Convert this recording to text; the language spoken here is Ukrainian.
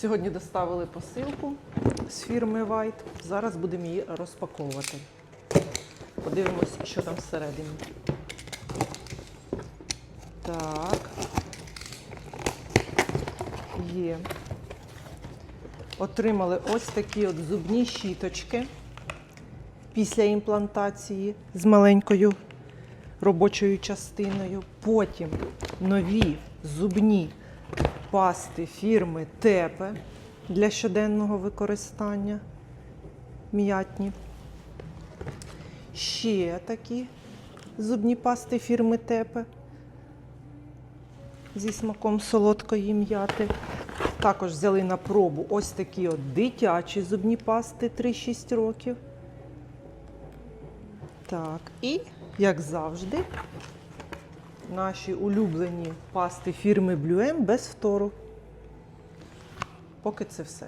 Сьогодні доставили посилку з фірми White. Зараз будемо її розпаковувати. Подивимось, що там всередині. Так. Є. Отримали ось такі от зубні щіточки після імплантації з маленькою робочою частиною. Потім нові зубні пасти фірми Тепе для щоденного використання. М'ятні. Ще такі зубні пасти фірми Тепе зі смаком солодкої м'яти. Також взяли на пробу ось такі от дитячі зубні пасти 3-6 років. Так, і, як завжди, наші улюблені пасти фірми M без втору. Поки це все.